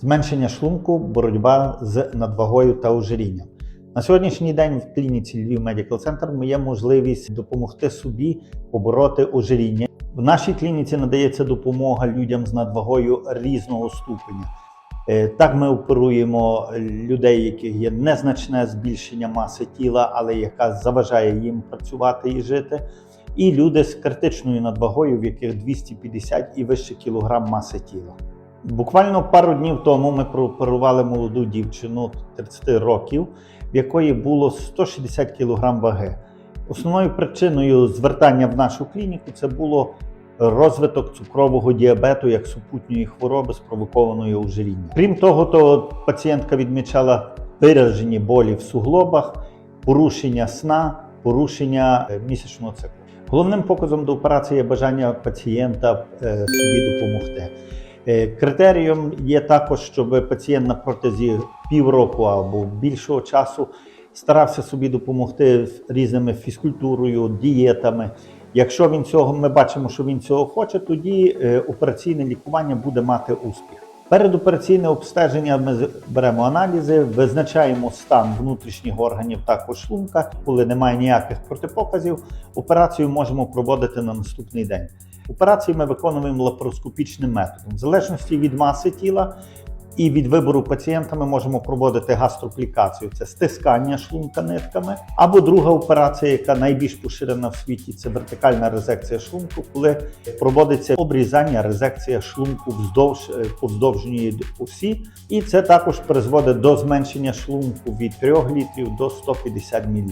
зменшення шлунку, боротьба з надвагою та ожирінням. На сьогоднішній день в клініці Львів Medical Center є можливість допомогти собі побороти ожиріння. В нашій клініці надається допомога людям з надвагою різного ступеня. Е, Так, ми оперуємо людей, яких є незначне збільшення маси тіла, але яка заважає їм працювати і жити. І люди з критичною надвагою, в яких 250 і вище кілограм маси тіла. Буквально пару днів тому ми прооперували молоду дівчину 30 років, в якої було 160 кг ваги. Основною причиною звертання в нашу клініку це було розвиток цукрового діабету як супутньої хвороби, спровокованої ожирінням. Крім того, то пацієнтка відмічала виражені болі в суглобах, порушення сна, порушення е, місячного циклу. Головним показом до операції є бажання пацієнта е, собі допомогти. Е, Критерієм є також, щоб пацієнт на протязі півроку або більшого часу старався собі допомогти різними фізкультурою, дієтами. Якщо він цього ми бачимо, що він цього хоче, тоді е, операційне лікування буде мати успіх. Передопераційне обстеження ми беремо аналізи, визначаємо стан внутрішніх органів також шлунка. Коли немає ніяких протипоказів, операцію можемо проводити на наступний день. Операції ми виконуємо лапароскопічним методом. В залежності від маси тіла і від вибору пацієнта ми можемо проводити гастроплікацію, це стискання шлунка нитками. Або друга операція, яка найбільш поширена в світі, це вертикальна резекція шлунку, коли проводиться обрізання, резекція шлунку вздовж е, повздовжньої осі. І це також призводить до зменшення шлунку від 3 літрів до 150 мл.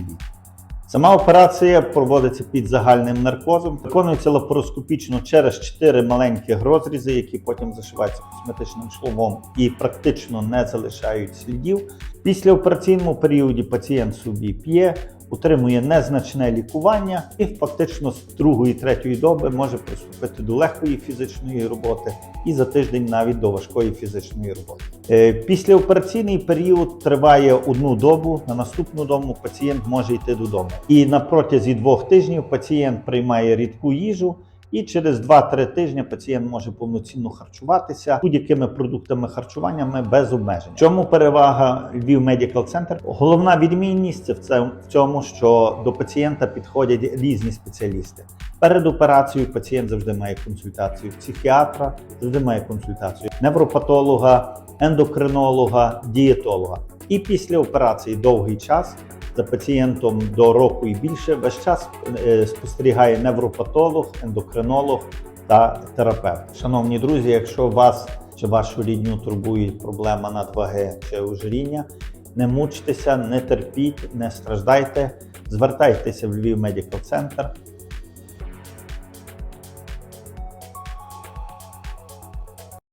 Сама операція проводиться під загальним наркозом, виконується лапароскопічно через 4 маленьких розрізи, які потім зашиваються косметичним шловом і практично не залишають слідів. Після операційному періоді пацієнт собі п'є, отримує незначне лікування і фактично з другої третьої доби може приступити до легкої фізичної роботи і за тиждень навіть до важкої фізичної роботи. Е, Післяопераційний період триває одну добу. На наступну добу пацієнт може йти додому. І на протязі двох тижнів пацієнт приймає рідку їжу. І через 2-3 тижні пацієнт може повноцінно харчуватися будь-якими продуктами харчування без обмежень. Чому перевага Львів Medical Center? Головна відмінність в цьому, що до пацієнта підходять різні спеціалісти. Перед операцією пацієнт завжди має консультацію психіатра, завжди має консультацію невропатолога, ендокринолога, дієтолога. І після операції довгий час за пацієнтом до року і більше весь час е, спостерігає невропатолог, ендокринолог та терапевт. Шановні друзі, якщо вас чи вашу рідню турбує проблема надваги чи ожиріння, не мучтеся, не терпіть, не страждайте, звертайтеся в Львів Medical Center.